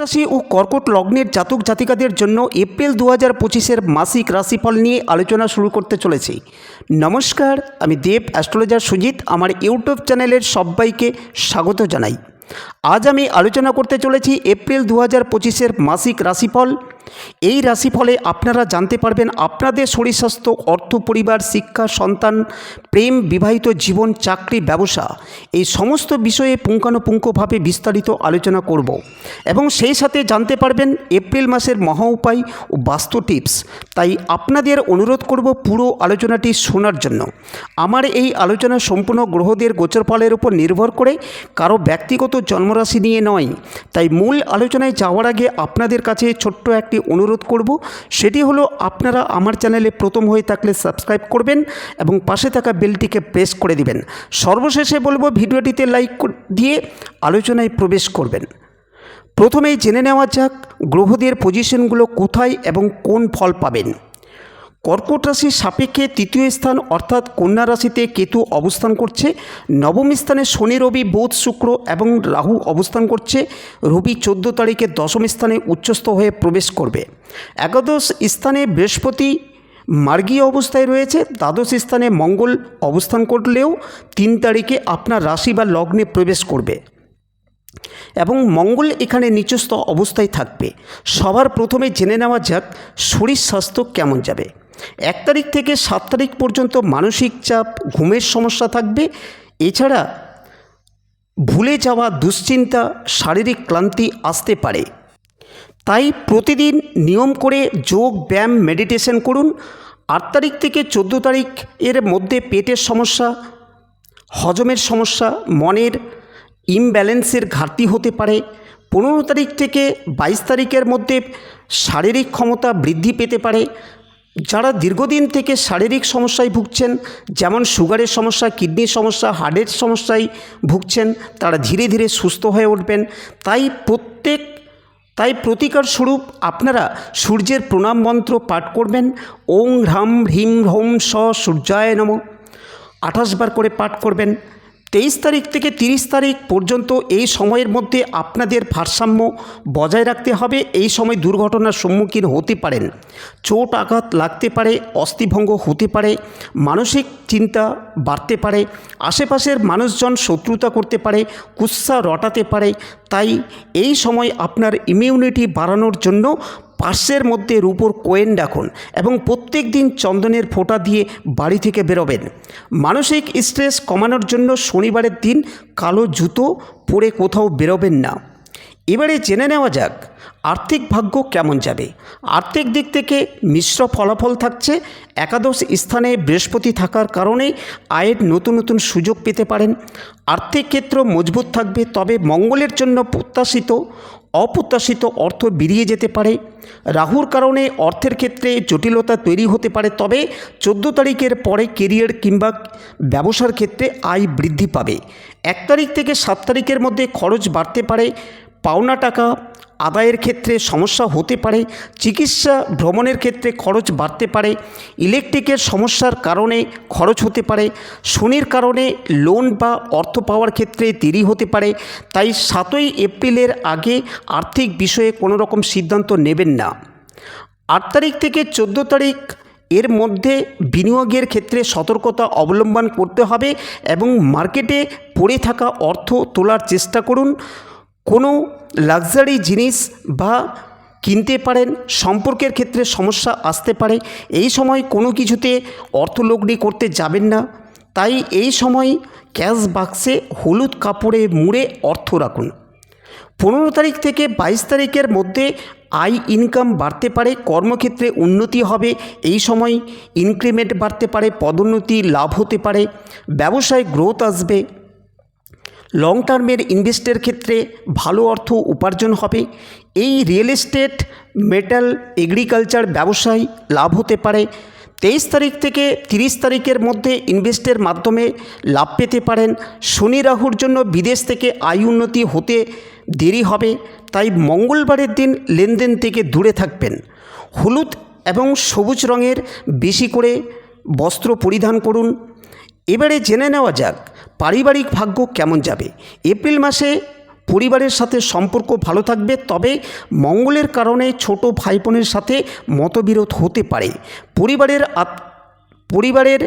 রাশি ও কর্কট লগ্নের জাতক জাতিকাদের জন্য এপ্রিল দু হাজার পঁচিশের মাসিক রাশিফল নিয়ে আলোচনা শুরু করতে চলেছি। নমস্কার, আমি দেব, অ্যাস্ট্রোলজার সুজিত, আমার ইউটিউব চ্যানেলের সবাইকে স্বাগত জানাই। আজ আমি আলোচনা করতে চলেছি এপ্রিল দু হাজার পঁচিশের মাসিক রাশিফল। এই রাশিফলে আপনারা জানতে পারবেন আপনাদের শরীর স্বাস্থ্য অর্থ পরিবার, শিক্ষা, সন্তান, প্রেম, বিবাহিত জীবন, চাকরি, ব্যবসা এই সমস্ত বিষয়ে পুঙ্খানুপুঙ্খভাবে বিস্তারিত আলোচনা করব। এবং সেই সাথে জানতে পারবেন এপ্রিল মাসের মহা উপায় ও বাস্তু টিপস। তাই আপনাদের অনুরোধ করব পুরো আলোচনাটি শোনার জন্য। আমার এই আলোচনা সম্পূর্ণ গ্রহদের গোচরফলের উপর নির্ভর করে, কারও ব্যক্তিগত জন্মরাশি নিয়ে নয়। তাই মূল আলোচনায় যাওয়ার আগে আপনাদের কাছে ছোট্ট একটি অনুরোধ করব। সেটি হলো আপনারা আমার চ্যানেলে প্রথম হয়ে থাকলে সাবস্ক্রাইব করবেন এবং পাশে থাকা বেলটিকে প্রেস করে দিবেন। সর্বশেষে বলব, ভিডিওটিতে লাইক দিয়ে আলোচনায় প্রবেশ করবেন। প্রথমেই জেনে নেওয়া যাক, গ্রহদের পজিশনগুলো কোথায় এবং কোন ফল পাবেন। কর্কট রাশির সাপেক্ষে তৃতীয় স্থান অর্থাৎ কন্যা রাশিতে কেতু অবস্থান করছে। নবম স্থানে শনি, রবি, বোধ, শুক্র এবং রাহু অবস্থান করছে। রবি চোদ্দ তারিখে দশম স্থানে উচ্চস্থ হয়ে প্রবেশ করবে। একাদশ স্থানে বৃহস্পতি মার্গীয় অবস্থায় রয়েছে। দ্বাদশ স্থানে মঙ্গল অবস্থান করলেও তিন তারিখে আপনার রাশি বা লগ্নে প্রবেশ করবে এবং মঙ্গল এখানে নিচস্থ অবস্থায় থাকবে। সবার প্রথমে জেনে নেওয়া যাক শরীর স্বাস্থ্য কেমন যাবে। এক তারিখ থেকে সাত তারিখ পর্যন্ত মানসিক চাপ, ঘুমের সমস্যা থাকবে। এছাড়া ভুলে যাওয়া দুশ্চিন্তা, শারীরিক ক্লান্তি আসতে পারে। তাই প্রতিদিন নিয়ম করে যোগ, ব্যায়াম মেডিটেশন করুন। আট তারিখ থেকে চোদ্দ তারিখ এর মধ্যে পেটের সমস্যা, হজমের সমস্যা, মনের ইমব্যালেন্সের ঘাটতি হতে পারে। পনেরো তারিখ থেকে বাইশ তারিখের মধ্যে শারীরিক ক্ষমতা বৃদ্ধি পেতে পারে। যারা দীর্ঘদিন থেকে শারীরিক সমস্যায় ভুগছেন, যেমন সুগারের সমস্যা, কিডনির সমস্যা, হার্টের সমস্যায় ভুগছেন, তারা ধীরে ধীরে সুস্থ হয়ে উঠবেন। তাই প্রত্যেক, তাই প্রতিকার স্বরূপ আপনারা সূর্যের প্রণাম মন্ত্র পাঠ করবেন। ওং হ্রাম হ্রিম হোম স সূর্যায় নম। আঠাশ বার করে পাঠ করবেন। তেইশ তারিখ থেকে তিরিশ তারিখ পর্যন্ত এই সময়ের মধ্যে আপনাদের ভারসাম্য বজায় রাখতে হবে। এই সময় দুর্ঘটনার সম্মুখীন হতে পারেন। চোট আঘাত লাগতে পারে, অস্থিভঙ্গ হতে পারে, মানসিক চিন্তা বাড়তে পারে, আশেপাশের মানুষজন শত্রুতা করতে পারে, কুৎসা রটাতে পারে। তাই এই সময় আপনার ইমিউনিটি বাড়ানোর জন্য পার্শ্বের মধ্যে রূপোর কোয়েন রাখুন এবং প্রত্যেক দিন চন্দনের ফোঁটা দিয়ে বাড়ি থেকে বেরোবেন। মানসিক স্ট্রেস কমানোর জন্য শনিবারের দিন কালো জুতো পরে কোথাও বেরোবেন না। এবারে জেনে নেওয়া যাক, আর্থিক ভাগ্য কেমন যাবে? আর্থিক দিক থেকে মিশ্র ফলাফল থাকছে। একাদশ স্থানে বৃহস্পতি থাকার কারণে আয়ের নতুন নতুন সুযোগ পেতে পারেন। আর্থিক ক্ষেত্র মজবুত থাকবে, তবে মঙ্গলের জন্য প্রত্যাশিত অপ্রত্যাশিত অর্থ বেরিয়ে যেতে পারে। রাহুর কারণে অর্থের ক্ষেত্রে জটিলতা তৈরি হতে পারে, তবে চোদ্দ তারিখের পরে কেরিয়ার কিংবা ব্যবসার ক্ষেত্রে আয় বৃদ্ধি পাবে। এক তারিখ থেকে সাত তারিখের মধ্যে খরচ বাড়তে পারে। পাওনা টাকা আদায়ের ক্ষেত্রে সমস্যা হতে পারে, চিকিৎসা ভ্রমণের ক্ষেত্রে খরচ বাড়তে পারে, ইলেকট্রিকের সমস্যার কারণে খরচ হতে পারে, শনির কারণে লোন বা অর্থ পাওয়ার ক্ষেত্রে দেরি হতে পারে, তাই সাতই এপ্রিলের আগে আর্থিক বিষয়ে কোনো রকম সিদ্ধান্ত নেবেন না। আট তারিখ থেকে চোদ্দ তারিখ এর মধ্যে বিনিয়োগের ক্ষেত্রে সতর্কতা অবলম্বন করতে হবে এবং মার্কেটে পড়ে থাকা অর্থ তোলার চেষ্টা করুন। কোনো লাক্সারি জিনিস বা কিনতে পারেন, সম্পর্কের ক্ষেত্রে সমস্যা আসতে পারে। এই সময় কোনো কিছুতে অর্থলগ্নি করতে যাবেন না। তাই এই সময় ক্যাশ বাক্সে হলুদ কাপড়ে মুড়ে অর্থ রাখুন। পনেরো তারিখ থেকে বাইশ তারিখের মধ্যে আয় ইনকাম বাড়তে পারে, কর্মক্ষেত্রে উন্নতি হবে। এই সময় ইনক্রিমেন্ট বাড়তে পারে, পদোন্নতি লাভ হতে পারে। ব্যবসায় গ্রোথ আসবে। লং টার্মের ইনভেস্টের ক্ষেত্রে ভালো অর্থ উপার্জন হবে। এই রিয়েল এস্টেট মেটাল এগ্রিকালচার ব্যবসায় লাভ হতে পারে। তেইশ তারিখ থেকে তিরিশ তারিখের মধ্যে ইনভেস্টের মাধ্যমে লাভ পেতে পারেন। শনি রাহুর জন্য বিদেশ থেকে আয় উন্নতি হতে দেরি হবে, তাই মঙ্গলবারের দিন লেনদেন থেকে দূরে থাকবেন। হলুদ এবং সবুজ রঙের বেশি করে বস্ত্র পরিধান করুন। এবারে জেনে নেওয়া যাক পারিবারিক ভাগ্য কেমন যাবে? এপ্রিল মাসে পরিবারের সাথে সম্পর্ক ভালো থাকবে, তবে মঙ্গলের কারণে ছোট ভাই বোনের সাথে মতবিরোধ হতে পারে। পরিবারের পরিবারের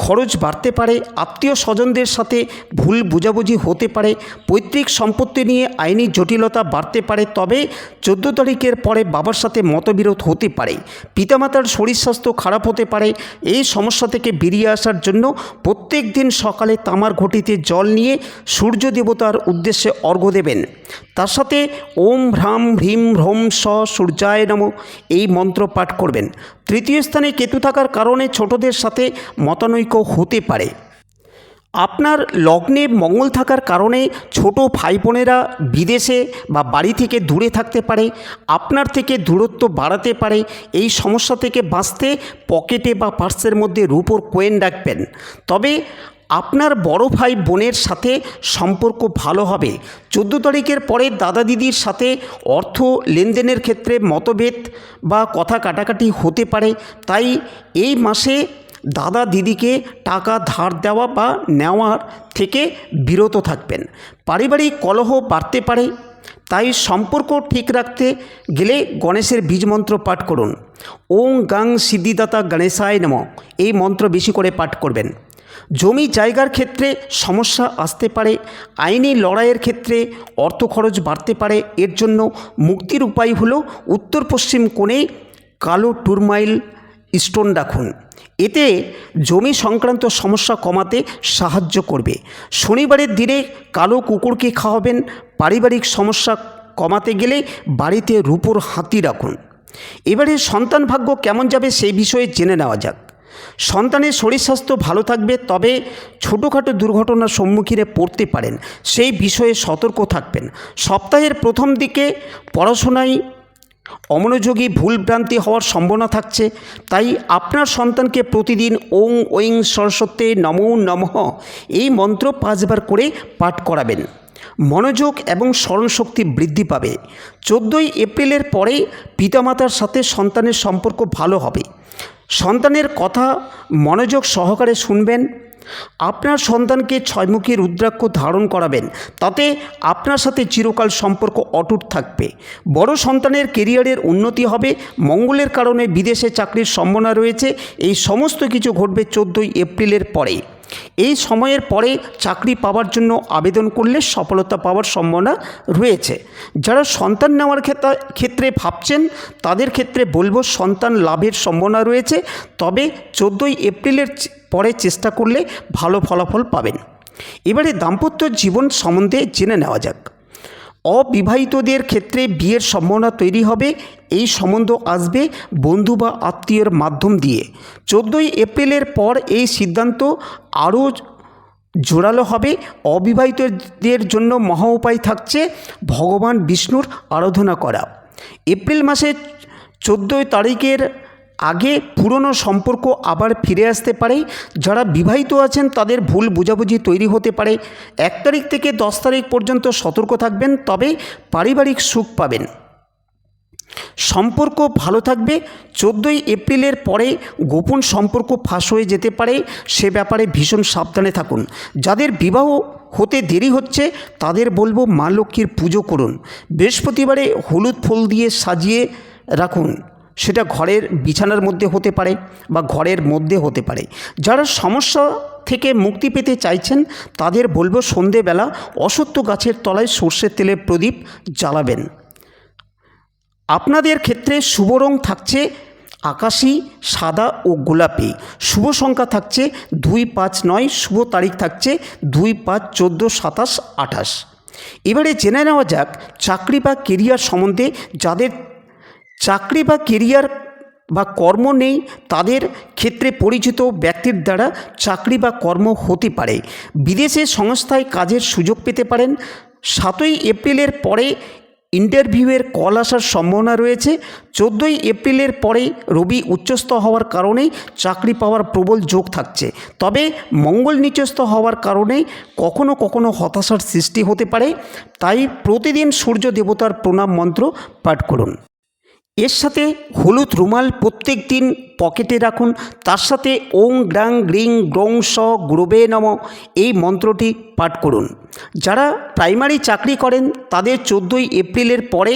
খরচ বাড়তে পারে, আত্মীয় স্বজনদের সাথে ভুল বোঝাবুঝি হতে পারে, পৈতৃক সম্পত্তি নিয়ে আইনি জটিলতা বাড়তে পারে, তবে চোদ্দ তারিখের পরে বাবার সাথে মতবিরোধ হতে পারে, পিতামাতার শরীর স্বাস্থ্য খারাপ হতে পারে, এই সমস্যা থেকে বেরিয়ে আসার জন্য প্রত্যেক দিন সকালে তামার ঘটিতে জল নিয়ে সূর্য দেবতার উদ্দেশ্যে অর্ঘ্য দেবেন। তার সাথে ওম ভ্রাম ভ্রীম ভ্রম স সূর্যায় নম এই মন্ত্র পাঠ করবেন। তৃতীয় স্থানে কেতু থাকার কারণে ছোটদের সাথে মতানৈক্য হতে পারে। আপনার লগ্নে মঙ্গল থাকার কারণে ছোট ভাই বোনেরা বিদেশে বা বাড়ি থেকে দূরে থাকতে পারে, আপনার থেকে দূরত্ব বাড়াতে পারে, এই সমস্যা থেকে বাঁচতে পকেটে বা পার্সের মধ্যে রূপোর কোয়েন রাখবেন। তবে আপনার বড় ভাই বোনের সাথে সম্পর্ক ভালো হবে। চোদ্দ তারিখের পরে দাদা দিদির সাথে অর্থ লেনদেনের ক্ষেত্রে মতভেদ বা কথা কাটাকাটি হতে পারে, তাই এই মাসে দাদা দিদিকে টাকা ধার দেওয়া বা নেওয়ার থেকে বিরত থাকবেন। পারিবারিক কলহ বাড়তে পারে। তাই সম্পর্ক ঠিক রাখতে গেলে গণেশের বীজ মন্ত্র পাঠ করুন। ওং গাং সিদ্ধিদাতা গণেশায় নম। এই মন্ত্র বেশি করে পাঠ করবেন। জমি জায়গার ক্ষেত্রে সমস্যা আসতে পারে। আইনি লড়াইয়ের ক্ষেত্রে অর্থ খরচ বাড়তে পারে। এর জন্য মুক্তির উপায় হলো উত্তর পশ্চিম কোণে কালো টুরমাইল স্টোন রাখুন। এতে জমি সংক্রান্ত সমস্যা কমাতে সাহায্য করবে। শনিবারের দিনে কালো কুকুরকে খাওয়াবেন। পারিবারিক সমস্যা কমাতে গেলে বাড়িতে রূপোর হাতি রাখুন। এবারে সন্তান ভাগ্য কেমন যাবে সেই বিষয়ে জেনে নেওয়া যাক। সন্তানের শরীর স্বাস্থ্য ভালো থাকবে, তবে ছোটোখাটো দুর্ঘটনার সম্মুখীনে পড়তে পারেন। সেই বিষয়ে সতর্ক থাকবেন। সপ্তাহের প্রথম দিকে পড়াশোনায় অমনোযোগী ভুলভ্রান্তি হওয়ার সম্ভাবনা থাকছে, তাই আপনার সন্তানকে প্রতিদিন ওং ওং সরস্বতী নমো নমঃ এই মন্ত্র পাঁচবার করে পাঠ করাবেন। মনোযোগ এবং স্মরণশক্তি বৃদ্ধি পাবে। চোদ্দোই এপ্রিলের পরে পিতামাতার সাথে সন্তানের সম্পর্ক ভালো হবে। সন্তানের কথা মনোযোগ সহকারে শুনবেন আপনার সন্তানকে ছয়মুখী রুদ্রাক্ষ ধারণ করাবেন, তাতে আপনার সাথে চিরকাল সম্পর্ক অটুট থাকবে। বড় সন্তানের কেরিয়ারের উন্নতি হবে, মঙ্গলের কারণে বিদেশে চাকরির সম্ভাবনা রয়েছে, এই সমস্ত কিছু ঘটবে চোদ্দোই এপ্রিলের পরে। এই সময়ের পরে চাকরি পাওয়ার জন্য আবেদন করলে সফলতা পাওয়ার সম্ভাবনা রয়েছে। যারা সন্তান নেওয়ার ক্ষেত্রে ভাবছেন, তাদের ক্ষেত্রে বলব সন্তান লাভের সম্ভাবনা রয়েছে। তবে চোদ্দোই এপ্রিলের পরে চেষ্টা করলে ভালো ফলাফল পাবেন। এবারে দাম্পত্য জীবন সম্বন্ধে জেনে নেওয়া যাক। অবিবাহিতদের ক্ষেত্রে বিয়ের সম্ভাবনা তৈরি হবে। এই সম্বন্ধ আসবে বন্ধু বা আত্মীয়ের মাধ্যম দিয়ে। চোদ্দোই এপ্রিলের পর এই সিদ্ধান্ত আরও জোরালো হবে। অবিবাহিতদের জন্য মহা উপায় থাকছে ভগবান বিষ্ণুর আরাধনা করা। এপ্রিল মাসে চোদ্দোই তারিখের আগে পুরনো সম্পর্ক আবার ফিরে আসতে পারে। যারা বিবাহিত আছেন, তাদের ভুল বোঝাবুঝি তৈরি হতে পারে। এক তারিখ থেকে দশ তারিখ পর্যন্ত সতর্ক থাকবেন, তবে পারিবারিক সুখ পাবেন। সম্পর্ক ভালো থাকবে। চোদ্দোই এপ্রিলের পরে গোপন সম্পর্ক ফাঁস হয়ে যেতে পারে। সে ব্যাপারে ভীষণ সাবধানে থাকুন। যাদের বিবাহ হতে দেরি হচ্ছে, তাদের বলব মা লক্ষ্মীর পুজো করুন। বৃহস্পতিবারে হলুদ ফুল দিয়ে সাজিয়ে রাখুন। সেটা ঘরের বিছানার মধ্যে হতে পারে বা ঘরের মধ্যে হতে পারে। যারা সমস্যা থেকে মুক্তি পেতে চাইছেন, তাদের বলব সন্ধেবেলা অসত্য গাছের তলায় সর্ষের তেলে প্রদীপ জ্বালাবেন। আপনাদের ক্ষেত্রে শুভ রং থাকছে আকাশি, সাদা ও গোলাপি। শুভ সংখ্যা থাকছে দুই পাঁচ নয়, শুভ তারিখ থাকছে দুই পাঁচ চোদ্দ সাতাশ আঠাশ। এবারে জেনে নেওয়া যাক চাকরি বা কেরিয়ার সম্বন্ধে যাদের চাকরি বা কেরিয়ার বা কর্ম নেই, তাদের ক্ষেত্রে পরিচিত ব্যক্তির দ্বারা চাকরি বা কর্ম হতে পারে। বিদেশে সংস্থায় কাজের সুযোগ পেতে পারেন। সাতই এপ্রিলের পরে ইন্টারভিউয়ের কল আসার সম্ভাবনা রয়েছে। চোদ্দোই এপ্রিলের পরে রবি উচ্চস্থ হওয়ার কারণে চাকরি পাওয়ার প্রবল যোগ থাকছে। তবে মঙ্গল নিচস্থ হওয়ার কারণে কখনো কখনো হতাশার সৃষ্টি হতে পারে। তাই প্রতিদিন সূর্য দেবতার প্রণাম মন্ত্র পাঠ করুন। এর সাথে হলুদ রুমাল প্রত্যেক দিন পকেটে রাখুন। তার সাথে ওং গ্রাং গ্রিং গ্রং স গ্রোবে নম এই মন্ত্রটি পাঠ করুন। যারা প্রাইমারি চাকরি করেন, তাদের চোদ্দোই এপ্রিলের পরে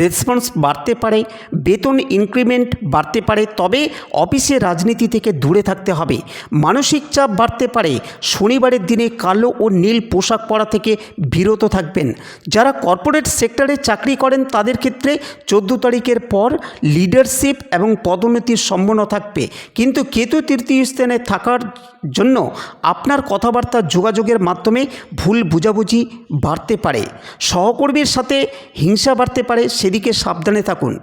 রেসপন্স বাড়তে পারে, বেতন ইনক্রিমেন্ট বাড়তে পারে, তবে অফিসে রাজনীতি থেকে দূরে থাকতে হবে। মানসিক চাপ বাড়তে পারে, শনিবারের দিনে কালো ও নীল পোশাক পরা থেকে বিরত থাকবেন। যারা কর্পোরেট সেক্টরে চাকরি করেন, তাদের ক্ষেত্রে চোদ্দ তারিখের পর লিডারশিপ এবং পদোন্নতির সম্ভাবনা থাকবে। কিন্তু কেতু তৃতীয় স্থানে থাকার জন্য আপনার কথাবার্তা যোগাযোগের মাধ্যমে ভুল বুঝাবুঝি বাড়তে পারে। সহকর্মীর সাথে হিংসা বাড়তে পারে, সেদিকে সাবধানে থাকুন।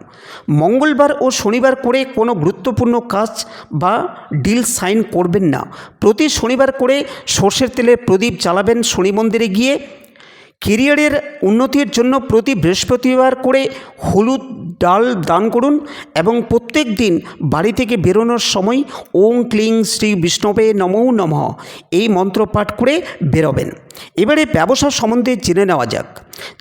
মঙ্গলবার ও শনিবার করে কোনো গুরুত্বপূর্ণ কাজ বা ডিল সাইন করবেন না। প্রতি শনিবার করে সর্ষের তেলের প্রদীপ জ্বালাবেন, শনি মন্দিরে গিয়ে কেরিয়ারের উন্নতির জন্য প্রতি বৃহস্পতিবার করে হলুদ ডাল দান করুন এবং প্রত্যেক দিন বাড়ি থেকে বেরোনোর সময় ওং ক্লিং শ্রী বিষ্ণবে নমো নমঃ এই মন্ত্র পাঠ করে বেরোবেন। এবারে ব্যবসা সম্বন্ধে জেনে নেওয়া যাক।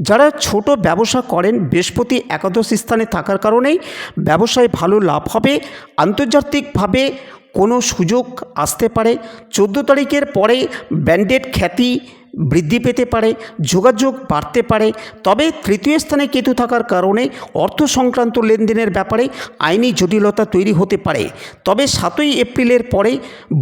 যারা ছোট ব্যবসা করেন, বৃহস্পতি একাদশ স্থানে থাকার কারণেই ব্যবসায় ভালো লাভ হবে। আন্তর্জাতিকভাবে কোনো সুযোগ আসতে পারে। চোদ্দ তারিখের পরে ব্যান্ডেড খ্যাতি বৃদ্ধি পেতে পারে, যোগাযোগ বাড়তে পারে। তবে তৃতীয় স্থানে কেতু থাকার কারণে অর্থ সংক্রান্ত লেনদেনের ব্যাপারে আইনি জটিলতা তৈরি হতে পারে। তবে সাতই এপ্রিলের পরে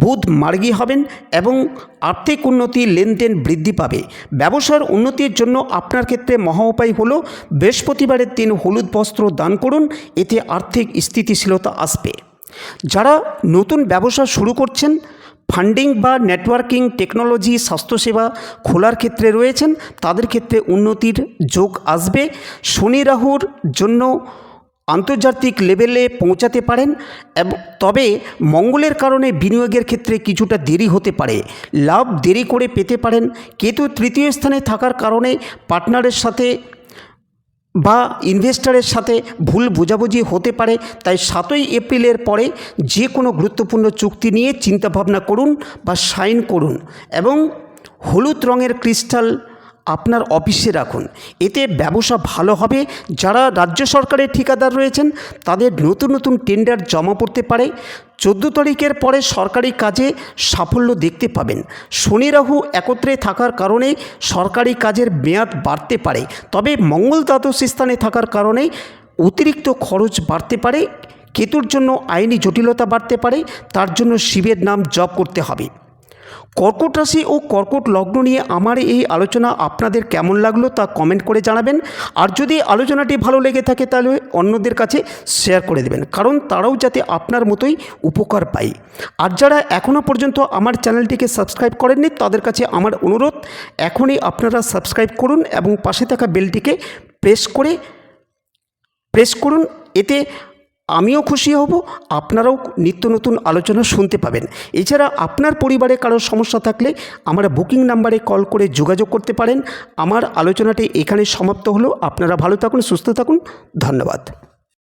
বুধ মার্গী হবেন এবং আর্থিক উন্নতি লেনদেন বৃদ্ধি পাবে। ব্যবসার উন্নতির জন্য আপনার ক্ষেত্রে মহা উপায় হল বৃহস্পতিবারের দিন হলুদ বস্ত্র দান করুন, এতে আর্থিক স্থিতিশীলতা আসবে। যারা নতুন ব্যবসা শুরু করছেন ফান্ডিং বা নেটওয়ার্কিং টেকনোলজি স্বাস্থ্যসেবা খোলার ক্ষেত্রে রয়েছেন। তাদের ক্ষেত্রে উন্নতির যোগ আসবে। শনি রাহুর জন্য আন্তর্জাতিক লেভেলে পৌঁছাতে পারেন এবং, তবে মঙ্গলের কারণে বিনিয়োগের ক্ষেত্রে কিছুটা দেরি হতে পারে। লাভ দেরি করে পেতে পারেন। কেতু তৃতীয় স্থানে থাকার কারণে পার্টনারের সাথে বা ইনভেস্টারের সাথে ভুল বোঝাবুঝি হতে পারে, তাই সাতই এপ্রিলের পরে যে কোনো গুরুত্বপূর্ণ চুক্তি নিয়ে চিন্তাভাবনা করুন বা সাইন করুন এবং হলুদ রঙের ক্রিস্টাল আপনার অফিসে রাখুন। এতে ব্যবসা ভালো হবে। যারা রাজ্য সরকারের ঠিকাদার রয়েছেন, তাদের নতুন নতুন টেন্ডার জমা পড়তে পারে। চোদ্দ তারিখের পরে সরকারি কাজে সাফল্য দেখতে পাবেন। শনি রাহু একত্রে থাকার কারণে সরকারি কাজের মেয়াদ বাড়তে পারে। তবে মঙ্গল দ্বাদশ স্থানে থাকার কারণে অতিরিক্ত খরচ বাড়তে পারে। কেতুর জন্য আইনি জটিলতা বাড়তে পারে। তার জন্য শিবের নাম জপ করতে হবে। কর্কট রাশি ও কর্কট লগ্ন নিয়ে আমার এই আলোচনা আপনাদের কেমন লাগল তা কমেন্ট করে জানাবেন। আর যদি আলোচনাটি ভালো লেগে থাকে তাহলে অন্যদের কাছে শেয়ার করে দেবেন, কারণ তারাও যাতে আপনার মতোই উপকার পায়। আর যারা এখনও পর্যন্ত আমার চ্যানেলটিকে সাবস্ক্রাইব করেননি, তাদের কাছে আমার অনুরোধ, এখনই আপনারা সাবস্ক্রাইব করুন এবং পাশে থাকা বেলটিকে প্রেস করে প্রেস করুন। এতে আমিও খুশি হব, আপনারাও নিত্য নতুন আলোচনা শুনতে পাবেন। এছাড়া আপনার পরিবারে কারোর সমস্যা থাকলে আমার বুকিং নাম্বারে কল করে যোগাযোগ করতে পারেন। আমার আলোচনাটি এখানে সমাপ্ত হলো। আপনারা ভালো থাকুন, সুস্থ থাকুন। ধন্যবাদ।